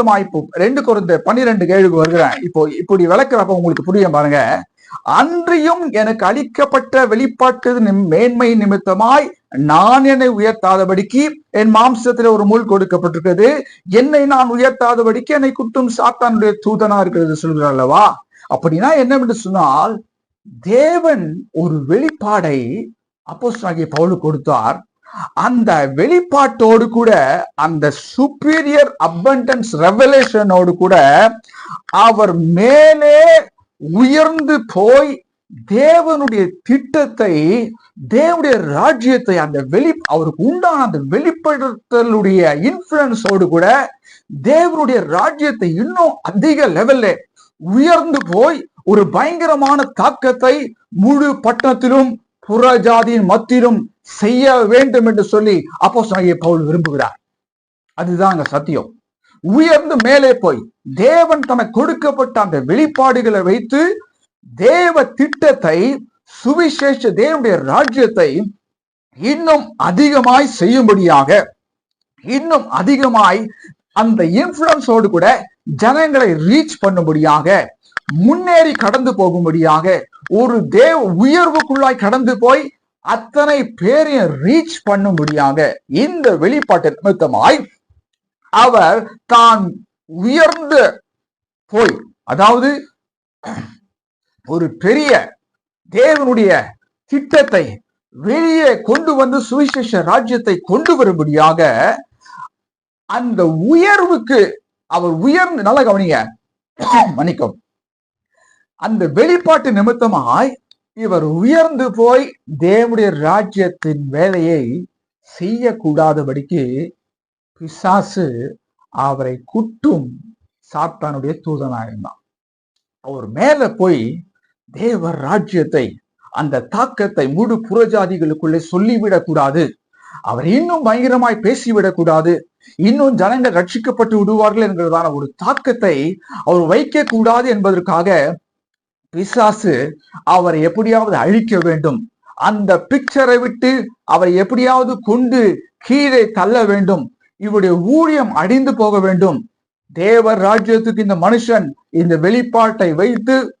வாய்ப்பு ரெண்டு குறைந்த பன்னிரெண்டு ஏழுக்கு வருகிறேன். இப்போ இப்படி விளக்குறப்ப உங்களுக்கு புரியும் பாருங்க. அன்றியும் எனக்கு அளிக்கப்பட்ட வெளிப்பாட்டு மேன்மை நிமித்தமாய் நான் என்னை உயர்த்தாதபடிக்கு என் மாம்சத்துல ஒரு முள் கொடுக்கப்பட்டிருக்கிறது. என்னை நான் உயர்த்தாதபடிக்கு என்னை குட்டும் சாத்தானுடைய தூதனா இருக்கிறது சொல்கிறார் அல்லவா? அப்படின்னா என்னவென்று சொன்னால் தேவன் ஒரு வெளிப்பாடை அப்போஸ்தலனாகிய பவுல் கொடுத்தார். அந்த வெளிப்பாட்டோடு கூட அந்த சுப்பீரியர் abundance ரெவலேஷனோடு கூட அவர் மேலே உயர்ந்து போய் தேவனுடைய திட்டத்தை தேவனுடைய ராஜ்யத்தை அந்த வெளி அவருக்கு உண்டான அந்த வெளிப்படுத்தலுடைய இன்ஃபுளுன்ஸோடு கூட தேவனுடைய ராஜ்யத்தை இன்னும் அதிக லெவல்ல உயர்ந்து போய் ஒரு பயங்கரமான தாக்கத்தை முழு பட்டணத்திலும் புற ஜாதியின் மத்தியிலும் செய்ய வேண்டும் என்று சொல்லி அப்போ பவுல் விரும்புகிறார். அதுதான் அங்க சத்தியம். உயர்ந்து மேலே போய் தேவன் தனக்கு கொடுக்கப்பட்ட அந்த வெளிப்பாடுகளை வைத்து தேவ திட்டத்தை சுவிசேஷ தேவனுடைய ராஜ்யத்தை இன்னும் அதிகமாய் செய்யும்படியாக இன்னும் அதிகமாய் அந்த இன்ஃபுளுன்ஸோடு கூட ஜனங்களை ரீச் பண்ணும்படியாக முன்னேறி கடந்து போகும்படியாக ஒரு தேவ உயர்வுக்குள்ளாய் கடந்து போய் அத்தனை பேரையும் ரீச் பண்ணும்படியாக இந்த வெளிப்பாட்டு நிமித்தமாய் அவர் தான் உயர்ந்து போய் அதாவது ஒரு பெரிய தேவனுடைய திட்டத்தை வெளியே கொண்டு வந்து சுவிசேஷ ராஜ்யத்தை கொண்டு வரும்படியாக அந்த உயர்வுக்கு அவர் உயர்ந்து நல்லா கவனிங்க மன்னிக்கும் அந்த வெளிப்பாட்டு நிமித்தமாய் இவர் உயர்ந்து போய் தேவனுடைய ராஜ்யத்தின் வேலையை செய்யக்கூடாதபடிக்கு பிசாசு அவரை குட்டும் சாத்தானுடைய தூதனாயிருந்தான் அவர் மேல போய் தேவ ராஜ்யத்தை அந்த தாக்கத்தை முழு புறஜாதிகளுக்குள்ளே சொல்லிவிடக்கூடாது. அவர் இன்னும் பயங்கரமாய் பேசிவிடக்கூடாது. இன்னும் ஜனங்கள் ரட்சிக்கப்பட்டு விடுவார்கள் என்கிறதான ஒரு தாக்கத்தை அவர் வைக்க கூடாது என்பதற்காக பிசாசு அவரை எப்படியாவது அழிக்க வேண்டும். அந்த பிக்சரை விட்டு அவரை எப்படியாவது கொண்டு கீழே தள்ள வேண்டும். இவருடைய ஊழியம் அடிந்து போக வேண்டும். தேவர் ராஜ்யத்துக்கு இந்த மனுஷன் இந்த வெளிப்பாட்டை வைத்து